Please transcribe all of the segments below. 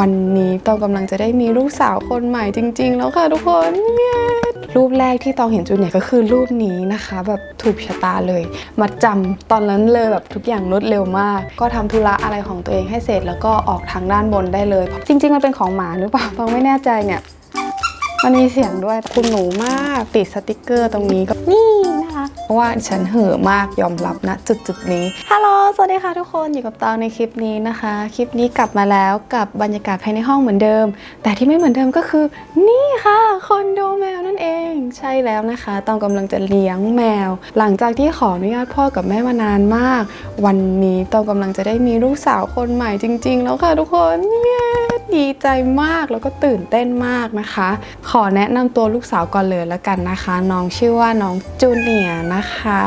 วันนี้ตองกำลังจะได้มีลูกสาวคนใหม่จริง ๆ แล้วค่ะทุกคนเย้รูปแรกที่ตองเห็นจูเนียก็คือรูปนี้นะคะ แบบถูกชะตาเลย มาจำตอนนั้นเลยแบบทุกอย่างรวดเร็วมาก ก็ทำธุระอะไรของตัวเองให้เสร็จแล้วก็ออกทางด้านบนได้เลย จริง ๆ มันเป็นของหมาหรือเปล่าตองไม่แน่ใจเนี่ยมันมีเสียงด้วยคุณหนูมากติดสติกเกอร์ตรงนี้ก็นี่นะคะเพ ราะว่าฉันเห่อมากยอมรับนะจุดจุดนี้ฮัลโหลสวัสดีค่ะทุกคนอยู่กับตองในคลิปนี้นะคะ คลิปนี้กลับมาแล้วกับบรรยากาศภายในห้องเหมือนเดิม แต่ที่ไม่เหมือนเดิมก็คือ นี่ค่ะคอนโดแมวนั่นเอง ใช่แล้วนะคะตองกำลังจะเลี้ยงแมว หลังจากที่ขออนุญาตพ่อกับแม่มานานมาก วันนี้ตองกำลังจะได้มีลูกสาวคนใหม่จริง ๆ แล้วค่ะทุกคนเย้ดีใจมากแล้วก็ตื่นเต้นมากนะคะ ขอแนะนำตัวลูกสาวก่อนเลยแล้วกันนะคะ น้องชื่อว่าน้องจูเนียร์นะคะ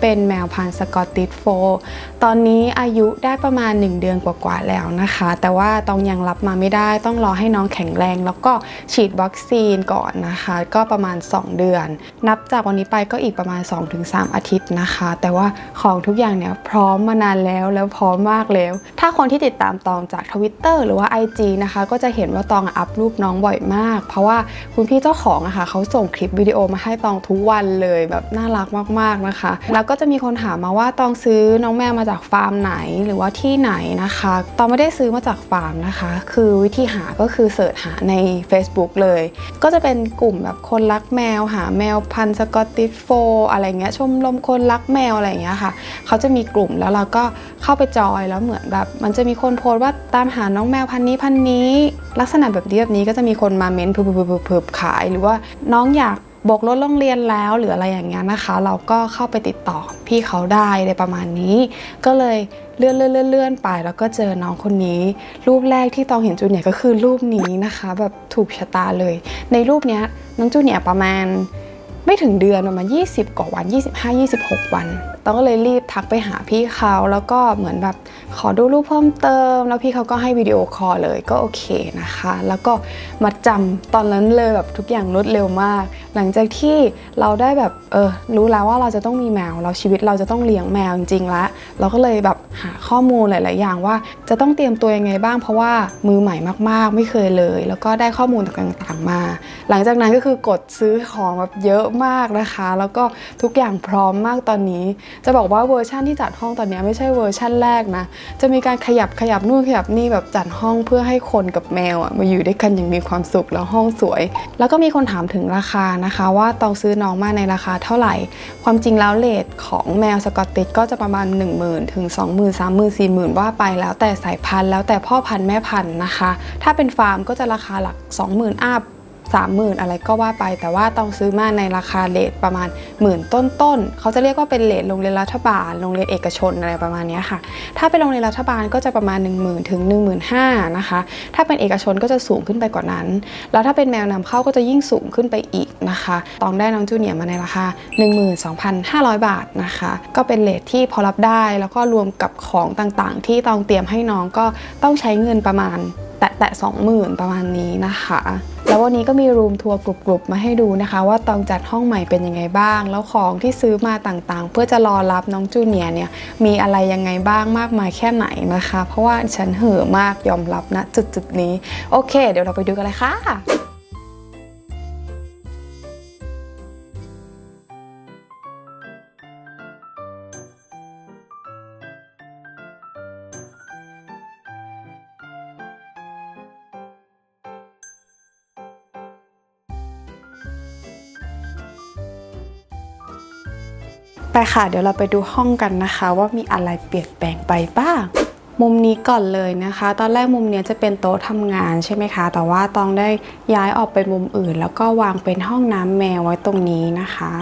เป็นแมวพันธุ์สกอตติชโฟล์ตอนนี้อายุได้ประมาณ 1 เดือนกว่าๆแล้วนะคะ แต่ว่าต้องยังรับมาไม่ได้ต้องรอให้น้องแข็งแรง แล้วก็ฉีดวัคซีนก่อนนะคะ ก็ประมาณ 2 เดือน นับจากวันนี้ไปก็อีกประมาณ 2-3 อาทิตย์นะคะ แต่ว่าของทุกอย่างเนี่ยพร้อมมานานแล้วแล้วพร้อมมากแล้ว ถ้าคนที่ติดตามตองจากทวิตเตอร์หรือว่า IG นะคะ ก็จะเห็นว่าตองอัพรูปน้องบ่อยมาก เพราะว่าคุณพี่เจ้าของอะค่ะเขาส่งคลิปวิดีโอมาให้ตองทุกวันเลยแบบน่ารักมากๆนะคะ แล้วก็จะมีคนถามมาว่าตองซื้อน้องแมวมาจากฟาร์มไหนหรือว่าที่ไหนนะคะ ตองไม่ได้ซื้อมาจากฟาร์มนะคะ คือวิธีหาก็คือเสิร์ชหาใน Facebook เลย ก็จะเป็นกลุ่มแบบคนรักแมวหาแมวพันธุ์สกอตติชโฟอะไรเงี้ยชมรมคนรักแมวอะไรเงี้ยค่ะเขาจะมีกลุ่มแล้วเราก็เข้าไปจอยแล้วเหมือนแบบ มันจะมีคนโพสต์ว่าตามหาน้องแมวพันธุ์นี้พันธุ์นี้ลักษณะแบบนี้แบบนี้ก็จะมีคนมาเม้นเพิ่บๆๆๆขาย หรือว่าน้องอยากบกรถโรงเรียนแล้วหรืออะไรอย่างเงี้ยนะคะ เราก็เข้าไปติดต่อพี่เขาได้ในประมาณนี้ ก็เลยเลื่อนเลื่อนเลื่อนเลื่อนไป แล้วก็เจอน้องคนนี้ รูปแรกที่ตองเห็นจูเนียร์ก็คือรูปนี้นะคะ แบบถูกชะตาเลย ในรูปเนี้ยน้องจูเนียร์ประมาณ ไม่ถึงเดือนประมาณ20 กว่าวัน 25-26 วันต้องก็เลยรีบทักไปหาพี่เขาแล้วก็เหมือนแบบขอดูรูปเพิ่มเติม แล้วพี่เขาก็ให้วิดีโอคอลเลยก็โอเคนะคะ แล้วก็มาจำตอนนั้นเลยแบบทุกอย่างรวดเร็วมาก หลังจากที่เราได้แบบเออรู้แล้วว่าเราจะต้องมีแมว เราชีวิตเราจะต้องเลี้ยงแมวจริงๆล้วเราก็เลยแบบหาข้อมูลหลาย ๆ อย่างว่าจะต้องเตรียมตัวยังไงบ้าง เพราะว่ามือใหม่มาก ๆ ไม่เคยเลย แล้วก็ได้ข้อมูลต่างๆมา หลังจากนั้นก็คือกดซื้อของแบบเยอะมากนะคะ แล้วก็ทุกอย่างพร้อมมากตอนนี้ จะบอกว่าเวอร์ชั่นที่จัดห้องตอนนี้ไม่ใช่เวอร์ชั่นแรกนะ จะมีการขยับขยับนู่นขยับนี่แบบจัดห้องเพื่อให้คนกับแมวอะมาอยู่ด้วยกันอย่างมีความสุขแล้วห้องสวย แล้วก็มีคนถามถึงราคานะคะ ว่าต้องซื้อน้องมาในราคาเท่าไหร่ ความจริงแล้วเลทของแมวสกอตติชก็จะประมาณ 1 0,000ถึง20,000 30,000 40,000 ว่าไปแล้วแต่สายพันธุ์แล้วแต่พ่อพันธุ์แม่พันธุ์นะคะ ถ้าเป็นฟาร์มก็จะราคาหลัก 20,000 อัพ สามหมื่นอะไรก็ว่าไป แต่ว่าต้องซื้อมาในราคาเลทประมาณหมื่นต้นๆเขาจะเรียกว่าเป็นเลทโรงเรียนรัฐบาลโรงเรียนเอกชนอะไรประมาณนี้ค่ะ ถ้าเป็นโรงเรียนรัฐบาลก็จะประมาณ 1 0,000ถึง15,000นะคะ ถ้าเป็นเอกชนก็จะสูงขึ้นไปกว่านั้น แล้วถ้าเป็นแมวนำเข้าก็จะยิ่งสูงขึ้นไปอีกนะคะ ตองได้น้องจูเนียร์มาในราคา 12,500 บาทนะคะ ก็เป็นเลทที่พอรับได้แล้วก็รวมกับของต่างๆ ที่ตองเตรียมให้น้องก็ต้องใช้เงินประมาณ แตะแตะสองหมื่นประมาณนี้นะคะ แล้ววันนี้ก็มีรูมทัวร์กลุ่มๆมาให้ดูนะคะ ว่าตองจัดห้องใหม่เป็นยังไงบ้าง แล้วของที่ซื้อมาต่างๆ เพื่อจะรอรับน้องจูเนียเนี่ยมีอะไรยังไงบ้างมากมายแค่ไหนนะคะ เพราะว่าฉันเห่อมากยอมรับนะจุดๆนี้ โอเค เดี๋ยวเราไปดูกันเลยค่ะ ไปค่ะ เดี๋ยวเราไปดูห้องกันนะคะ ว่ามีอะไรเปลี่ยนแปลงไปบ้างมุมนี้ก่อนเลยนะคะ ตอนแรกมุมเนี้ยจะเป็นโต๊ะทำงานใช่ไหมคะ แต่ว่าตองได้ย้ายออกไปมุมอื่น แล้วก็วางเป็นห้องน้ำแมวไว้ตรงนี้นะคะ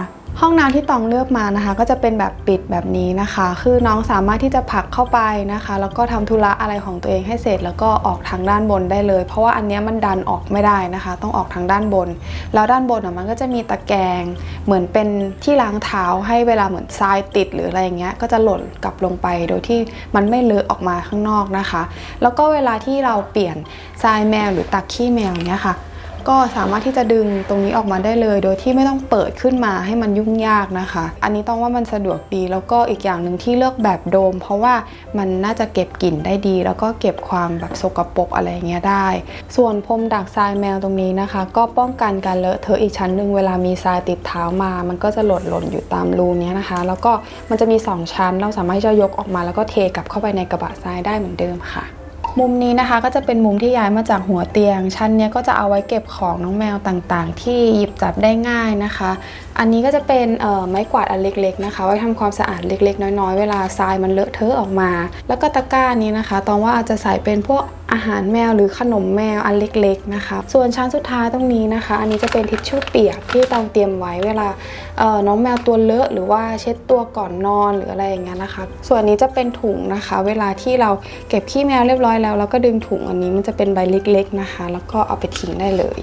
ห้องน้ำที่ตองเลือกมานะคะ ก็จะเป็นแบบปิดแบบนี้นะคะ คือน้องสามารถที่จะผลักเข้าไปนะคะ แล้วก็ทำธุระอะไรของตัวเองให้เสร็จ แล้วก็ออกทางด้านบนได้เลย เพราะว่าอันเนี้ยมันดันออกไม่ได้นะคะ ต้องออกทางด้านบน แล้วด้านบนอะมันก็จะมีตะแกรงเหมือนเป็นที่ล้างเท้าให้เวลาเหมือนทรายติดหรืออะไรอย่างเงี้ยก็จะหล่นกลับลงไปโดยที่มันไม่เลอะออกมาข้างนอกนะคะ แล้วก็เวลาที่เราเปลี่ยนทรายแมวหรือตักขี้แมวเนี้ยค่ะ ก็สามารถที่จะดึงตรงนี้ออกมาได้เลย โดยที่ไม่ต้องเปิดขึ้นมาให้มันยุ่งยากนะคะ อันนี้ต้องว่ามันสะดวกดีแล้วก็อีกอย่างหนึ่งที่เลือกแบบโดม เพราะว่ามันน่าจะเก็บกลิ่นได้ดี แล้วก็เก็บความแบบสกปรกอะไรเงี้ยได้ ส่วนพรมดักทรายแมวตรงนี้นะคะ ก็ป้องกันการเลอะเทอะอีกชั้นหนึ่งเวลามีทรายติดเท้ามา มันก็จะหล่นหล่นอยู่ตามรูเนี้ยนะคะ แล้วก็มันจะมี 2 ชั้น เราสามารถที่จะยกออกมาแล้วก็เทกลับเข้าไปในกระบะทรายได้เหมือนเดิมค่ะ มุมนี้นะคะก็จะเป็นมุมที่ย้ายมาจากหัวเตียง ชั้นนี้ก็จะเอาไว้เก็บของน้องแมวต่างๆ ที่หยิบจับได้ง่ายนะคะ อันนี้ก็จะเป็นไม้กวาดอันเล็ก ๆ นะคะ ไว้ทำความสะอาดเล็ก ๆ น้อยๆ เวลาทรายมันเลอะเทอะออกมา แล้วก็ตะกร้านี้นะคะ ตองว่าอาจจะใส่เป็นพวก อาหารแมวหรือขนมแมวอันเล็กๆนะคะส่วนชั้นสุดท้ายตรงนี้นะคะ อันนี้จะเป็นทิชชู่เปียกที่ตองเตรียมไว้เวลาเอ่อน้องแมวตัวเลอะหรือว่าเช็ดตัวก่อนนอนหรืออะไรอย่างเงี้ยนะคะ ส่วนนี้จะเป็นถุงนะคะ เวลาที่เราเก็บขี้แมวเรียบร้อยแล้วเราก็ดึงถุงอันนี้มันจะเป็นใบเล็กๆนะคะ แล้วก็เอาไปทิ้งได้เลย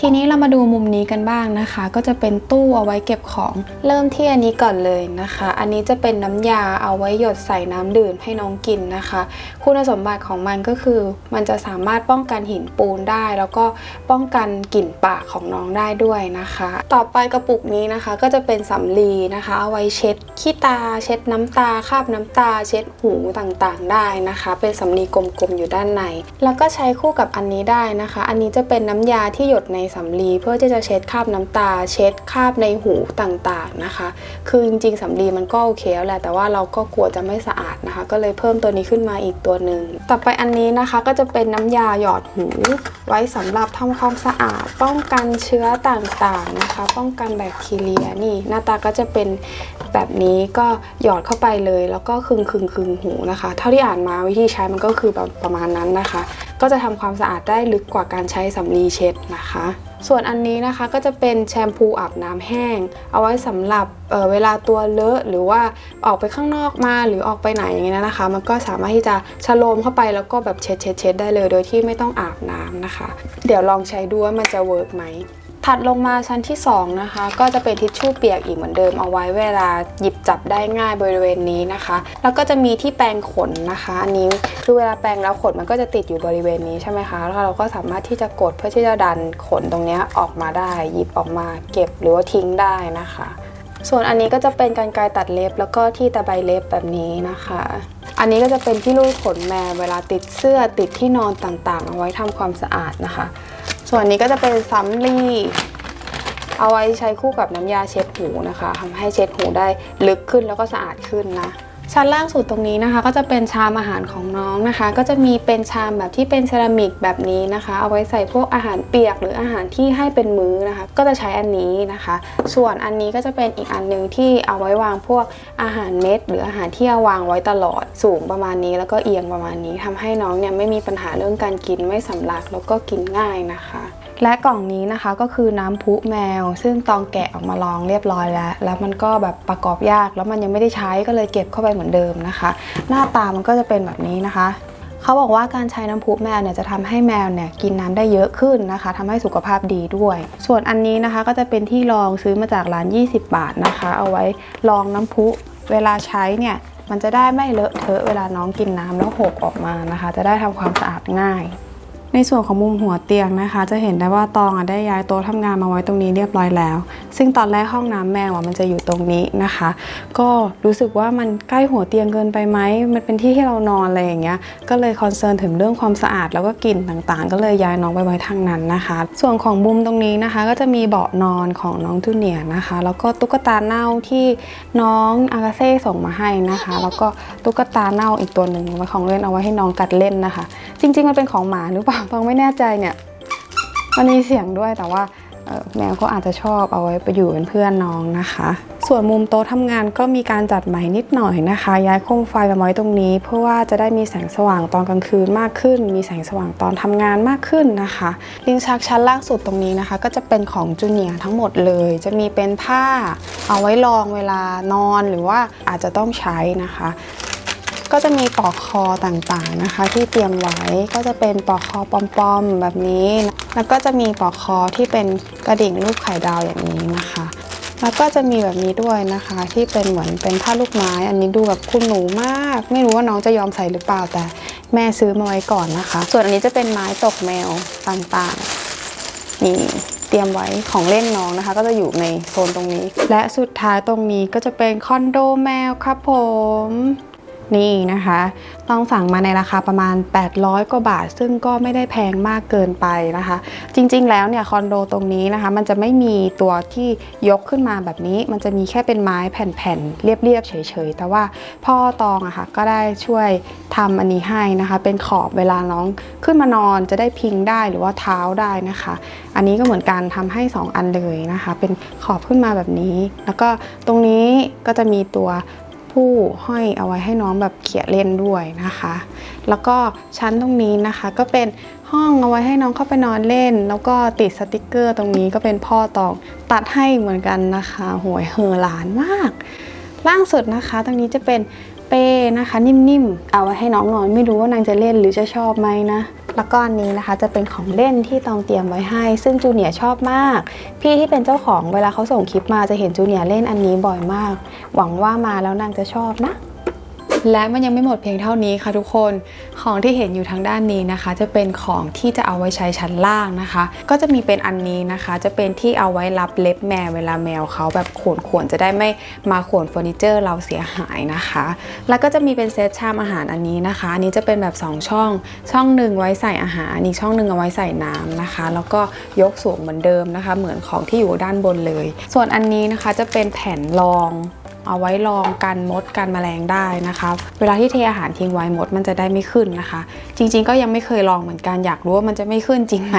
ทีนี้เรามาดูมุมนี้กันบ้างนะคะ ก็จะเป็นตู้เอาไว้เก็บของ เริ่มที่อันนี้ก่อนเลยนะคะ อันนี้จะเป็นน้ำยาเอาไว้หยดใส่น้ำดื่มให้น้องกินนะคะ คุณสมบัติของมันก็คือ มันจะสามารถป้องกันหินปูนได้ แล้วก็ป้องกันกลิ่นปากของน้องได้ด้วยนะคะ ต่อไปกระปุกนี้นะคะ ก็จะเป็นสำลีนะคะ เอาไว้เช็ดขี้ตา เช็ดน้ำตาคาบน้ำตา เช็ดหูต่างๆ ได้นะคะ เป็นสำลีกลมๆอยู่ด้านใน แล้วก็ใช้คู่กับอันนี้ได้นะคะ อันนี้จะเป็นน้ำยาที่หยดในสำลีเพื่อที่จะเช็ดคราบน้ำตา เช็ดคราบในหูต่างๆนะคะ คือจริงๆสำลีมันก็โอเคแล้วแหละแต่ว่าเราก็กลัวจะไม่สะอาดนะคะ ก็เลยเพิ่มตัวนี้ขึ้นมาอีกตัวหนึ่งต่อไปอันนี้นะคะก็จะเป็นน้ำยาหยอดหู ไว้สำหรับทำความสะอาด ป้องกันเชื้อต่างๆนะคะ ป้องกันแบคทีเรียนี่หน้าตาก็จะเป็นแบบนี้ก็หยอดเข้าไปเลย แล้วก็คึงคึงคึงหูนะคะ เท่าที่อ่านมาวิธีใช้มันก็คือแบบประมาณนั้นนะคะก็จะทำความสะอาดได้ลึกกว่าการใช้สำลีเช็ดนะคะส่วนอันนี้นะคะก็จะเป็นแชมพูอาบน้ำแห้ง เอาไว้สำหรับเเวลาตัวเลอะหรือว่าออกไปข้างนอกมาหรือออกไปไหนอย่างเงี้ยนะคะ มันก็สามารถที่จะชะโลมเข้าไปแล้วก็แบบเช็ดเช็ดเช็ดได้เลย โดยที่ไม่ต้องอาบน้ำนะคะ เดี๋ยวลองใช้ดูว่ามันจะเวิร์กไหม ถัดลงมาชั้นที่ 2 นะคะ ก็จะเป็นทิชชู่เปียกอีกเหมือนเดิมเอาไว้เวลาหยิบจับได้ง่ายบริเวณนี้นะคะ แล้วก็จะมีที่แปรงขนนะคะ อันนี้คือเวลาแปรงแล้วขนมันก็จะติดอยู่บริเวณนี้ใช่ไหมคะแล้วเราก็สามารถที่จะกดเพื่อที่จะดันขนตรงนี้ออกมาได้ หยิบออกมาเก็บหรือว่าทิ้งได้นะคะ ส่วนอันนี้ก็จะเป็นการไกรตัดเล็บ แล้วก็ที่ตะไบเล็บแบบนี้นะคะ อันนี้ก็จะเป็นที่รูดขนแมวเวลาติดเสื้อติดที่นอนต่างๆ เอาไว้ทำความสะอาดนะคะ ส่วนนี้ก็จะเป็นซัมลี่เอาไว้ใช้คู่กับน้ำยาเช็ดหูนะคะทำให้เช็ดหูได้ลึกขึ้นแล้วก็สะอาดขึ้นนะ ชั้นล่างสุดตรงนี้นะคะ ก็จะเป็นชามอาหารของน้องนะคะ ก็จะมีเป็นชามแบบที่เป็นเซรามิกแบบนี้นะคะ เอาไว้ใส่พวกอาหารเปียกหรืออาหารที่ให้เป็นมื้อนะคะ ก็จะใช้อันนี้นะคะ ส่วนอันนี้ก็จะเป็นอีกอันหนึงที่เอาไว้วางพวกอาหารเม็ด หรืออาหารที่เอาวางไว้ตลอดสูงประมาณนี้แล้วก็เอียงประมาณนี้ทำให้น้องเนี่ยไม่มีปัญหาเรื่องการกินไม่สำลักแล้วก็กินง่ายนะคะ และกล่องนี้นะคะก็คือน้ำพุแมว ซึ่งตองแกะออกมาลองเรียบร้อยแล้ว แล้วมันก็แบบประกอบยาก แล้วมันยังไม่ได้ใช้ก็เลยเก็บเข้าไปเหมือนเดิมนะคะ หน้าตามันก็จะเป็นแบบนี้นะคะเขาบอกว่าการใช้น้ำพุแมวเนี่ยจะทำให้แมวเนี่ยกินน้ำได้เยอะขึ้นนะคะทำให้สุขภาพดีด้วย ส่วนอันนี้นะคะก็จะเป็นที่รองซื้อมาจากร้าน 20 บาทนะคะ เอาไว้รองน้ำพุเวลาใช้เนี่ยมันจะได้ไม่เลอะเทอะเวลาน้องกินน้ำแล้วหกออกมานะคะ จะได้ทำความสะอาดง่าย ในส่วนของมุมหัวเตียงนะคะ จะเห็นได้ว่าตองได้ย้ายโต๊ะทำงานมาไว้ตรงนี้เรียบร้อยแล้ว ซึ่งตอนแรกห้องน้ำแมวมันจะอยู่ตรงนี้นะคะ ก็รู้สึกว่ามันใกล้หัวเตียงเกินไปไหมมันเป็นที่ที่เรานอนอะไรอย่างเงี้ยก็เลยคอนเซิร์นถึงเรื่องความสะอาดแล้วก็กลิ่นต่างๆ ก็เลยย้ายน้องไปไว้ทางนั้นนะคะ ส่วนของมุมตรงนี้นะคะ ก็จะมีเบาะนอนของน้องจูเนียนะคะ แล้วก็ตุ๊กตาเน่าที่น้องอากาเซ่ส่งมาให้นะคะ แล้วก็ตุ๊กตาเน่าอีกตัวหนึ่งไว้ของเล่นเอาไว้ให้น้องกัดเล่นนะคะ จริง ๆ มันเป็นของหมาหรือเปล่าฟังไม่แน่ใจเนี่ยมันมีเสียงด้วยแต่ว่าแมวก็อาจจะชอบเอาไว้ไปอยู่เป็นเพื่อนน้องนะคะ ส่วนมุมโต๊ะทำงานก็มีการจัดใหม่นิดหน่อยนะคะ ย้ายโคมไฟมาไว้ตรงนี้ เพื่อว่าจะได้มีแสงสว่างตอนกลางคืนมากขึ้น มีแสงสว่างตอนทำงานมากขึ้นนะคะลิ้นชักชั้นล่างสุดตรงนี้นะคะ ก็จะเป็นของจูเนียร์ทั้งหมดเลย จะมีเป็นผ้าเอาไว้รองเวลานอนหรือว่าอาจจะต้องใช้นะคะ ก็จะมีปลอกคอต่างๆนะคะ ที่เตรียมไว้ก็จะเป็นปลอกคอปอมๆแบบนี้ แล้วก็จะมีปลอกคอที่เป็นกระดิ่งรูปไข่ดาวอย่างนี้นะคะแแล้วก็จะมีแบบนี้ด้วยนะคะ ที่เป็นเหมือนเป็นผ้าลูกไม้ อันนี้ดูแบบคุณหนูมาก ไม่รู้ว่าน้องจะยอมใส่หรือเปล่าแต่แม่ซื้อมาไว้ก่อนนะคะ ส่วนอันนี้จะเป็นไม้ตกแมวต่างๆนี่เตรียมไว้ของเล่นน้องนะคะ ก็จะอยู่ในโซนตรงนี้ และสุดท้ายตรงนี้ก็จะเป็นคอนโดแมวครับผม นี่นะคะต้องสั่งมาในราคาประมาณ 800 กว่าบาท ซึ่งก็ไม่ได้แพงมากเกินไปนะคะ จริงๆ แล้วเนี่ยคอนโดตรงนี้นะคะ มันจะไม่มีตัวที่ยกขึ้นมาแบบนี้ มันจะมีแค่เป็นไม้แผ่นๆ เรียบๆ เฉยๆ แต่ว่าพ่อตองอะค่ะก็ได้ช่วยทำอันนี้ให้นะคะ เป็นขอบเวลาน้องขึ้นมานอนจะได้พิงได้หรือว่าเท้าได้นะคะ อันนี้ก็เหมือนกันทำให้ 2 อันเลยนะคะ เป็นขอบขึ้นมาแบบนี้ แล้วก็ตรงนี้ก็จะมีตัว ผู้ห้อยเอาไว้ให้น้องแบบเขี่ยเล่นด้วยนะคะ แล้วก็ชั้นตรงนี้นะคะก็เป็นห้องเอาไว้ให้น้องเข้าไปนอนเล่น แล้วก็ติดสติกเกอร์ตรงนี้ก็เป็นพ่อตองตัดให้เหมือนกันนะคะหวยเหอหลานมาก ล่างสุดนะคะ ตรงนี้จะเป็นเป้นะคะ นิ่มๆ เอาไว้ให้น้องนอนไม่รู้ว่านางจะเล่นหรือจะชอบไหมนะ แล้วก็อันนี้นะคะจะเป็นของเล่นที่ตองเตรียมไว้ให้ ซึ่งจูเนียชอบมาก พี่ที่เป็นเจ้าของเวลาเขาส่งคลิปมาจะเห็นจูเนียเล่นอันนี้บ่อยมาก หวังว่ามาแล้วนางจะชอบนะ และมันยังไม่หมดเพียงเท่านี้ค่ะทุกคน ของที่เห็นอยู่ทางด้านนี้นะคะ จะเป็นของที่จะเอาไว้ใช้ชั้นล่างนะคะ ก็จะมีเป็นอันนี้นะคะ จะเป็นที่เอาไว้รับเล็บแมวเวลาแมวเขาแบบขวนขวนจะได้ไม่มาขวนเฟอร์นิเจอร์เราเสียหายนะคะ แล้วก็จะมีเป็นเซตชามอาหารอันนี้นะคะ อันนี้จะเป็นแบบ 2 ช่อง ช่องหนึ่งไว้ใส่อาหาร อีกช่องหนึ่งเอาไว้ใส่น้ำนะคะ แล้วก็ยกสูงเหมือนเดิมนะคะ เหมือนของที่อยู่ด้านบนเลย ส่วนอันนี้นะคะจะเป็นแผ่นรอง เอาไว้ลองกันมดกันแมลงได้นะคะ เวลาที่เทอาหารทิ้งไว้มดมันจะได้ไม่ขึ้นนะคะ จริง ๆ ก็ยังไม่เคยลองเหมือนกันอยากรู้ว่ามันจะไม่ขึ้นจริงไหม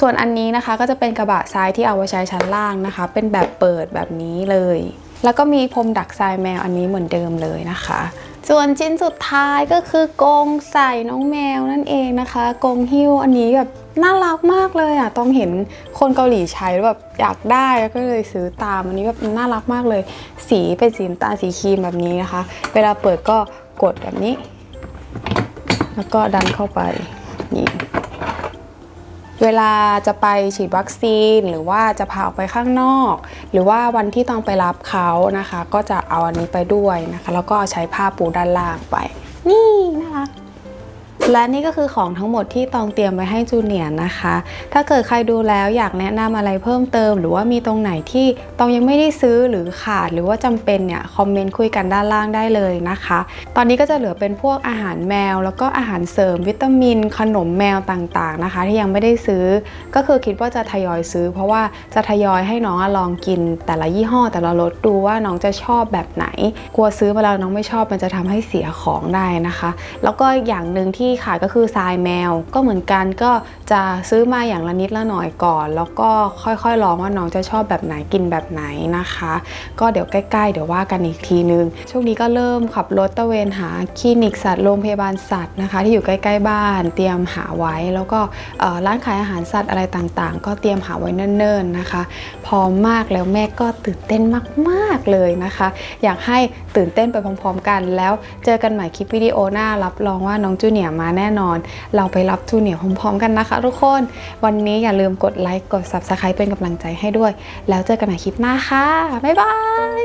ส่วนอันนี้นะคะก็จะเป็นกระบะทรายที่เอาไว้ใช้ชั้นล่างนะคะ เป็นแบบเปิดแบบนี้เลย แล้วก็มีพรมดักทรายแมวอันนี้เหมือนเดิมเลยนะคะ ส่วนชิ้นสุดท้ายก็คือกรงใส่น้องแมวนั่นเองนะคะกรงหิ้วอันนี้แบบน่ารักมากเลยอะ ต้องเห็นคนเกาหลีใช้แล้วแบบอยากได้แล้วก็เลยซื้อตามอันนี้แบบน่ารักมากเลย สีเป็นสีตาสีครีมแบบนี้นะคะ เวลาเปิดก็กดแบบนี้ แล้วก็ดันเข้าไป เวลาจะไปฉีดวัคซีน หรือว่าจะพาออกไปข้างนอก หรือว่าวันที่ต้องไปรับเขานะคะ ก็จะเอาอันนี้ไปด้วยนะคะ แล้วก็ใช้ผ้าปูด้านล่างไป นี่น่ารัก และนี่ก็คือของทั้งหมดที่ตองเตรียมไว้ให้จูเนียร์นะคะ ถ้าเกิดใครดูแล้วอยากแนะนำอะไรเพิ่มเติม หรือว่ามีตรงไหนที่ตองยังไม่ได้ซื้อหรือขาดหรือว่าจำเป็นเนี่ยคอมเมนต์คุยกันด้านล่างได้เลยนะคะ ตอนนี้ก็จะเหลือเป็นพวกอาหารแมว แล้วก็อาหารเสริม วิตามิน ขนมแมวต่างๆนะคะ ที่ยังไม่ได้ซื้อ ก็คือคิดว่าจะทยอยซื้อ เพราะว่าจะทยอยให้น้องลองกิน แต่ละยี่ห้อแต่ละรสดูว่าน้องจะชอบแบบไหน กลัวซื้อมาแล้วน้องไม่ชอบมันจะทำให้เสียของได้นะคะ แล้วก็อย่างหนึ่งที่ขายก็คือทรายแมว ก็เหมือนกันก็จะซื้อมาอย่างละนิดละหน่อยก่อน แล้วก็ค่อยๆลองว่าน้องจะชอบแบบไหนกินแบบไหนนะคะ ก็เดี๋ยวใกล้ๆ เดี๋ยวว่ากันอีกทีนึงช่วงนี้ก็เริ่มขับรถตะเวนหาคลินิกสัตว์โรงพยาบาลสัตว์นะคะ ที่อยู่ใกล้ๆบ้าน เตรียมหาไว้ แล้วก็ร้านขายอาหารสัตว์อะไรต่างๆ ก็เตรียมหาไว้เนิ่นๆนะคะ พร้อมมากแล้วแม่ก็ตื่นเต้นมากๆเลยนะคะ อยากให้ตื่นเต้นไปพร้อมๆกัน แล้วเจอกันใหม่คลิปวิดีโอหน้ารับรองว่าน้องจูเนียร์มาแน่นอน เราไปรับจูเนียร์พร้อมๆกันนะคะทุกคน วันนี้อย่าลืมกดไลค์กด Subscribe เป็นกำลังใจให้ด้วย แล้วเจอกันใหม่คลิปหน้าค่ะ บ๊ายบาย